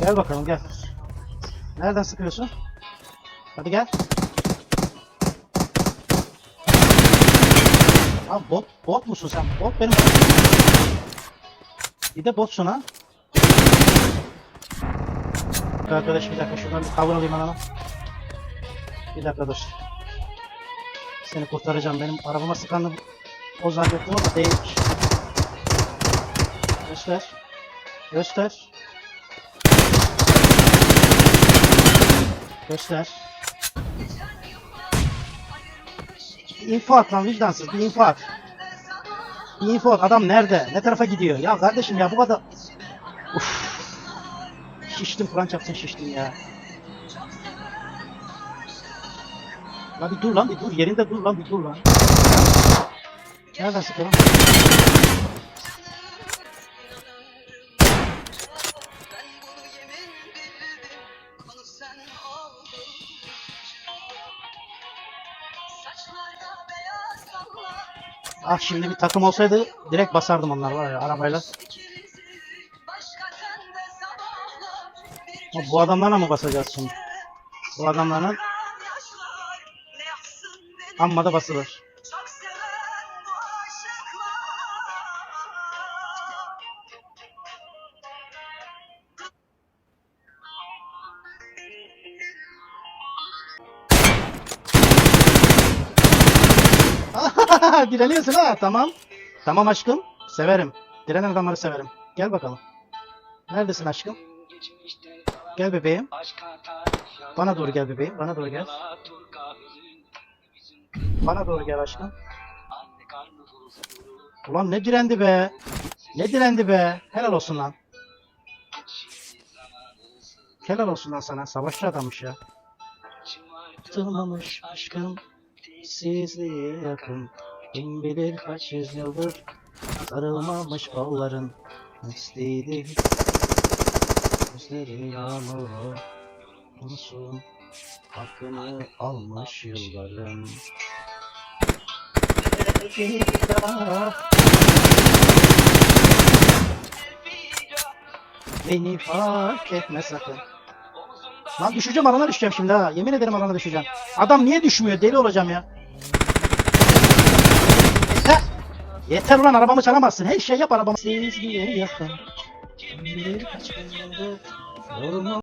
Gel bakalım gel. Nereden sıkıyorsun? Hadi gel. Abi bot, bot musun sen? Bot benim. Bir de botsun ha. Arkadaş bir dakika şuradan bir cover alayım anana. Bir dakika dur. Seni kurtaracağım. Benim arabama sıkanı o zannettim ama değilmiş. Göster. Göster. Göster. İnfo at lan vicdansız. Bir info at. Bir info. Adam nerede? Ne tarafa gidiyor? Ya kardeşim ya bu kadar... Uf. Şiştim Kur'an çarpsın şiştim ya. La bir dur lan bir dur. Yerinde dur lan bir dur lan. Nereden lan? Ah şimdi bir takım olsaydı direkt basardım onlar var ya arabayla. Ama bu adamlarla mı basacağız şimdi? Bu adamlarla amma da basılır. Direniyorsun ha tamam. Tamam aşkım. Severim. Direnen adamları severim. Gel bakalım. Neredesin aşkım? Gel bebeğim. Bana doğru gel bebeğim. Bana doğru gel. Bana doğru gel aşkım. Ulan ne direndi be. Ne direndi be. Helal olsun lan. Helal olsun lan sana. Savaşçı adammış ya. Tılmamış aşkım. Sizliğe yakın. Kim bilir kaç yüzyıldır. Sarılmamış kolların. Misliydi. Gözleri yağmuru. Olsun. Hakkını almış yılların. Bir Beni fark etme sakın. Lan düşeceğim alana düşeceğim şimdi ha. Yemin ederim alana düşeceğim. Adam niye düşmüyor? Deli olacağım ya. Yeter. Yeter ulan arabamı çalamazsın. Her şey yap arabamı. Bir yakın.